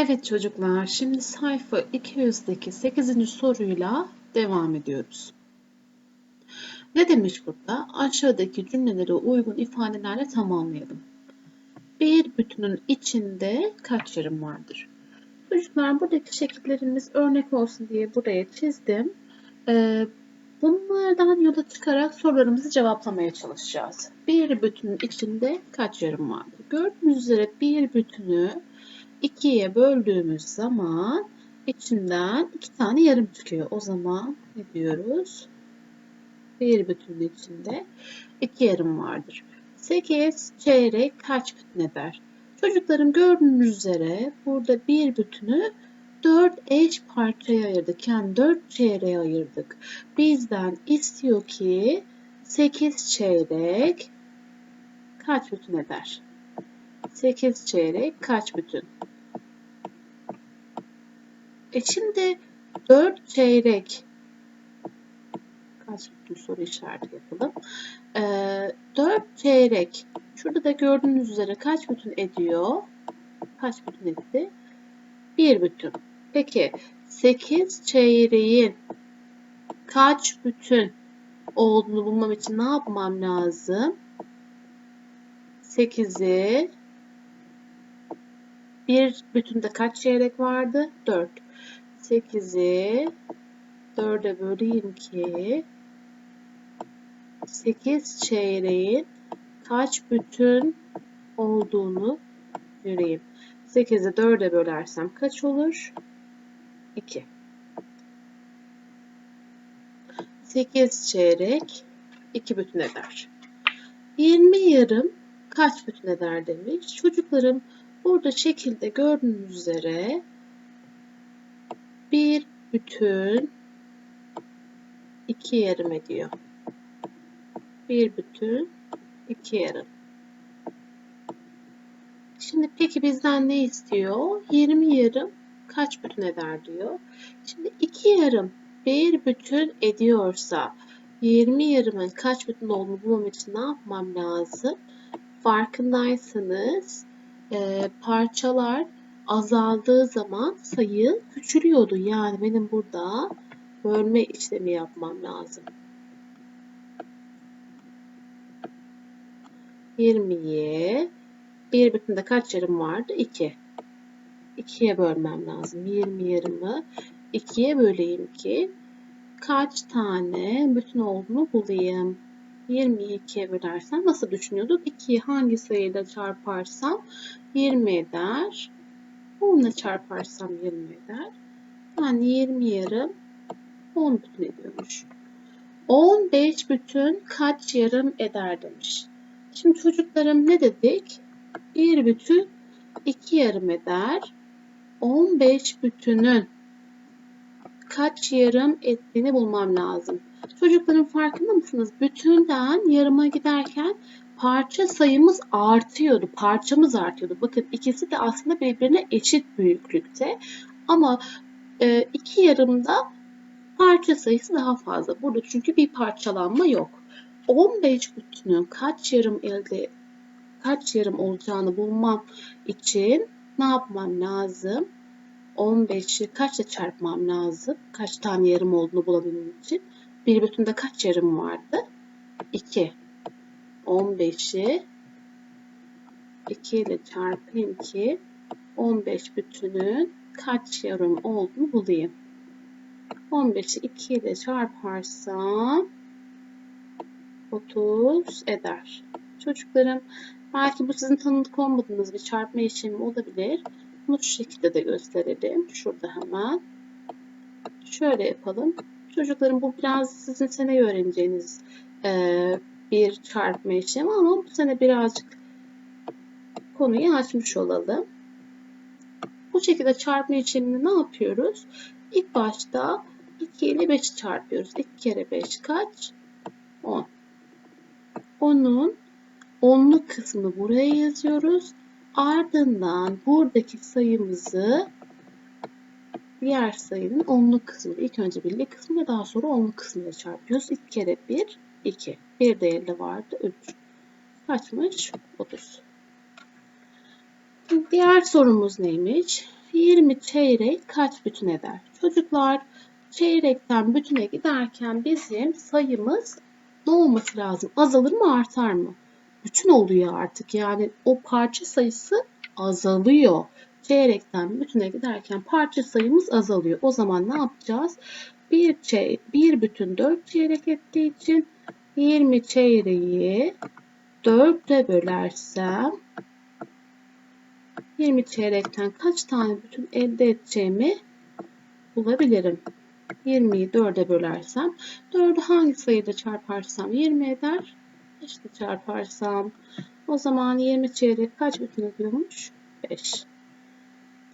Evet çocuklar, şimdi sayfa 200'deki 8. soruyla devam ediyoruz. Ne demiş burada? Aşağıdaki cümlelere uygun ifadelerle tamamlayalım. Bir bütünün içinde kaç yarım vardır? Çocuklar buradaki şekillerimiz örnek olsun diye buraya çizdim. Ee, bunlardan yola çıkarak sorularımızı cevaplamaya çalışacağız. Bir bütünün içinde kaç yarım vardır? Gördüğünüz üzere bir bütünü ikiye böldüğümüz zaman içinden iki tane yarım çıkıyor. O zaman ne diyoruz? Bir bütünün içinde iki yarım vardır. 8 çeyrek kaç bütün eder? Çocuklarım gördüğünüz üzere burada bir bütünü 4 eş parçaya ayırdık. Yani 4 çeyreğe ayırdık. Bizden istiyor ki 8 çeyrek kaç bütün eder? 8 çeyrek kaç bütün? E şimdi 4 çeyrek kaç bütün soru işareti yapalım. Ee, 4 çeyrek şurada da gördüğünüz üzere kaç bütün ediyor? Kaç bütün etti? 1 bütün. Peki 8 çeyreğin kaç bütün olduğunu bulmam için ne yapmam lazım? 8'i bir bütünde kaç çeyrek vardı? 4. 8'i 4'e böleyim ki 8 çeyreğin kaç bütün olduğunu göreyim. 8'i 4'e bölersem kaç olur? 2. 8 çeyrek 2 bütün eder. 20 yarım kaç bütün eder demiş. Çocuklarım burada şekilde gördüğünüz üzere bir bütün iki yarım ediyor. Bir bütün iki yarım. Şimdi peki bizden ne istiyor? 20 yarım kaç bütün eder diyor. Şimdi iki yarım bir bütün ediyorsa 20 yarımın kaç bütün olduğunu bulmam için ne yapmam lazım? Farkındaysanız e, parçalar azaldığı zaman sayı küçülüyordu. Yani benim burada bölme işlemi yapmam lazım. 20'ye bir bütünde kaç yarım vardı? 2. 2'ye bölmem lazım. 20 yarımı 2'ye böleyim ki kaç tane bütün olduğunu bulayım. 20'yi 2'ye bölersem nasıl düşünüyorduk? 2'yi hangi sayıyla çarparsam 20 eder. 10 ile çarparsam 20 eder. Yani 20 yarım 10 bütün ediyormuş. 15 bütün kaç yarım eder demiş. Şimdi çocuklarım ne dedik? Bir bütün 2 yarım eder. 15 bütünün kaç yarım ettiğini bulmam lazım. Çocukların farkında mısınız? Bütünden yarıma giderken parça sayımız artıyordu. Parçamız artıyordu. Bakın ikisi de aslında birbirine eşit büyüklükte. Ama e, iki yarımda parça sayısı daha fazla. Burada çünkü bir parçalanma yok. 15 bütünün kaç yarım elde kaç yarım olacağını bulmam için ne yapmam lazım? 15'i kaçla çarpmam lazım? Kaç tane yarım olduğunu bulabilmem için. Bir bütünde kaç yarım vardı? 2. 15'i 2 ile çarpayım ki 15 bütünün kaç yarım olduğunu bulayım. 15'i 2 ile çarparsam 30 eder. Çocuklarım belki bu sizin tanıdık olmadığınız bir çarpma işlemi olabilir. Bunu şu şekilde de gösterelim. Şurada hemen. Şöyle yapalım. Çocuklarım bu biraz sizin sene öğreneceğiniz e, bir çarpma işlemi ama bu sene birazcık konuyu açmış olalım. Bu şekilde çarpma işlemini ne yapıyoruz? İlk başta 2 ile 5'i çarpıyoruz. 2 kere 5 kaç? 10. 10'un onluk kısmını buraya yazıyoruz. Ardından buradaki sayımızı diğer sayının onluk kısmı. İlk önce birlik kısmı daha sonra onluk kısmıyla çarpıyoruz. 2 kere 1, 2. Bir de elde vardı 3. Kaçmış? 30. Diğer sorumuz neymiş? 20 çeyrek kaç bütün eder? Çocuklar çeyrekten bütüne giderken bizim sayımız ne olması lazım? Azalır mı artar mı? Bütün oluyor artık. Yani o parça sayısı azalıyor. Çeyrekten bütüne giderken parça sayımız azalıyor. O zaman ne yapacağız? Bir, çey bir bütün 4 çeyrek ettiği için 20 çeyreği 4'e bölersem 20 çeyrekten kaç tane bütün elde edeceğimi bulabilirim. 20'yi 4'e bölersem 4'ü hangi sayıyla çarparsam 20 eder. İşte çarparsam o zaman 20 çeyrek kaç bütün ediyormuş? 5.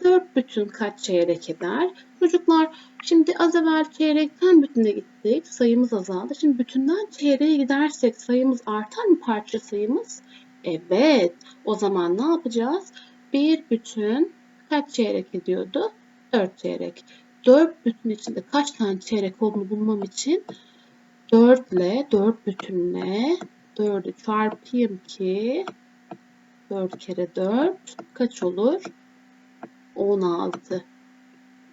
4 bütün kaç çeyrek eder? Çocuklar şimdi az evvel çeyrekten bütüne gittik. Sayımız azaldı. Şimdi bütünden çeyreğe gidersek sayımız artar mı parça sayımız? Evet. O zaman ne yapacağız? Bir bütün kaç çeyrek ediyordu? 4 çeyrek. 4 bütün içinde kaç tane çeyrek olduğunu bulmam için 4 ile 4 bütünle 4'ü çarpayım ki 4 kere 4 kaç olur? 16.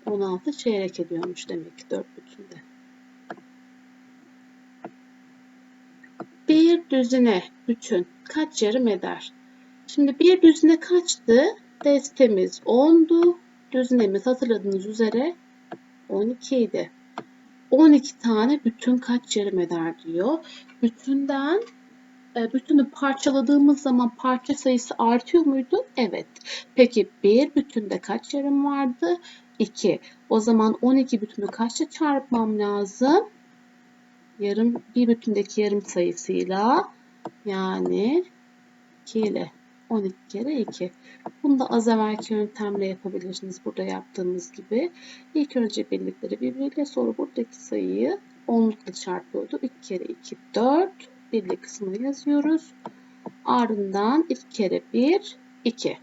16 çeyrek ediyormuş demek ki 4 bütünde. Bir düzine bütün kaç yarım eder? Şimdi bir düzine kaçtı? Destemiz 10'du. Düzinemiz hatırladığınız üzere 12 idi. 12 tane bütün kaç yarım eder diyor. Bütünden bütünü parçaladığımız zaman parça sayısı artıyor muydu? Evet. Peki bir bütünde kaç yarım vardı? 2. O zaman 12 bütünü kaçla çarpmam lazım? Yarım bir bütündeki yarım sayısıyla yani 2 ile 12 kere 2. Bunu da az evvelki yöntemle yapabilirsiniz burada yaptığımız gibi. İlk önce birlikleri birbiriyle sonra buradaki sayıyı onlukla çarpıyordu. 2 kere 2 4 birlik kısmını yazıyoruz. Ardından 2 kere 1 2.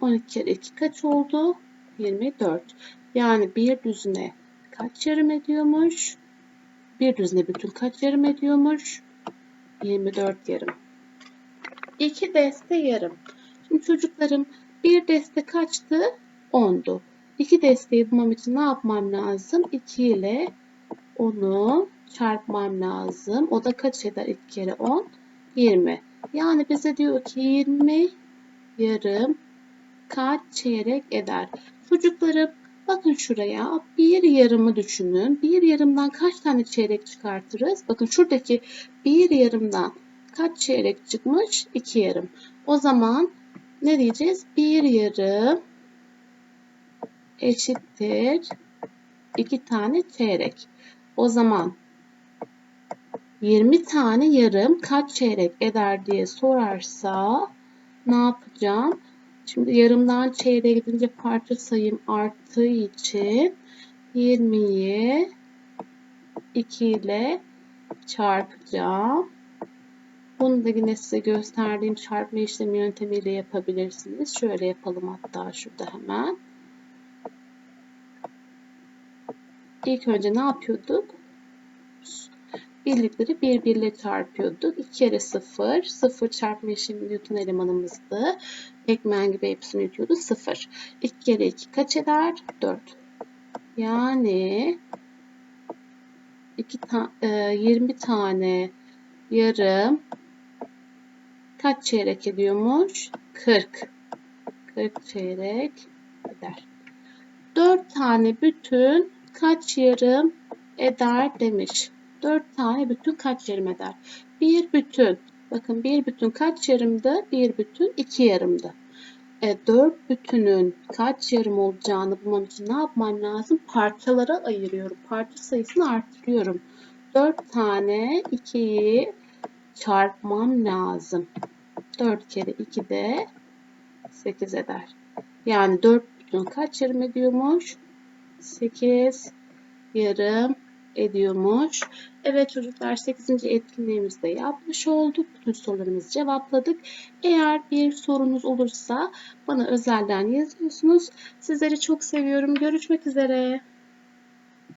12 kere 2 kaç oldu? 24. Yani bir düzine kaç yarım ediyormuş? Bir düzine bütün kaç yarım ediyormuş? 24 yarım. 2 deste yarım. Şimdi çocuklarım bir deste kaçtı? 10'du. 2 desteyi bulmam için ne yapmam lazım? 2 ile 10'u çarpmam lazım. O da kaç eder? 2 kere 10? 20. Yani bize diyor ki 20 yarım kaç çeyrek eder? Çocuklarım bakın şuraya bir yarımı düşünün. Bir yarımdan kaç tane çeyrek çıkartırız? Bakın şuradaki bir yarımdan kaç çeyrek çıkmış? 2 yarım. O zaman ne diyeceğiz? Bir yarım eşittir 2 tane çeyrek. O zaman 20 tane yarım kaç çeyrek eder diye sorarsa ne yapacağım? Şimdi yarımdan çeyreğe gidince parça sayım arttığı için 20'yi 2 ile çarpacağım. Bunu da yine size gösterdiğim çarpma işlemi yöntemiyle yapabilirsiniz. Şöyle yapalım hatta şurada hemen. İlk önce ne yapıyorduk? Birlikleri birbiriyle çarpıyorduk. 2 kere 0. 0 çarpma işlemi Newton elemanımızdı. Ekmen gibi hepsini yutuyordu. 0. 2 kere 2 kaç eder? 4. Yani 2 ta e, 20 tane yarım kaç çeyrek ediyormuş? 40. 40 çeyrek eder. 4 tane bütün kaç yarım eder demiş. 4 tane bütün kaç yarım eder? Bir bütün. Bakın bir bütün kaç yarımdı? Bir bütün iki yarımdı. E, 4 bütünün kaç yarım olacağını bulmam için ne yapmam lazım? Parçalara ayırıyorum. Parça sayısını arttırıyorum. 4 tane 2'yi çarpmam lazım. 4 kere 2 de 8 eder. Yani 4 bütün kaç yarım ediyormuş? 8 yarım ediyormuş. Evet çocuklar 8. etkinliğimizi de yapmış olduk. Bütün sorularımızı cevapladık. Eğer bir sorunuz olursa bana özelden yazıyorsunuz. Sizleri çok seviyorum. Görüşmek üzere.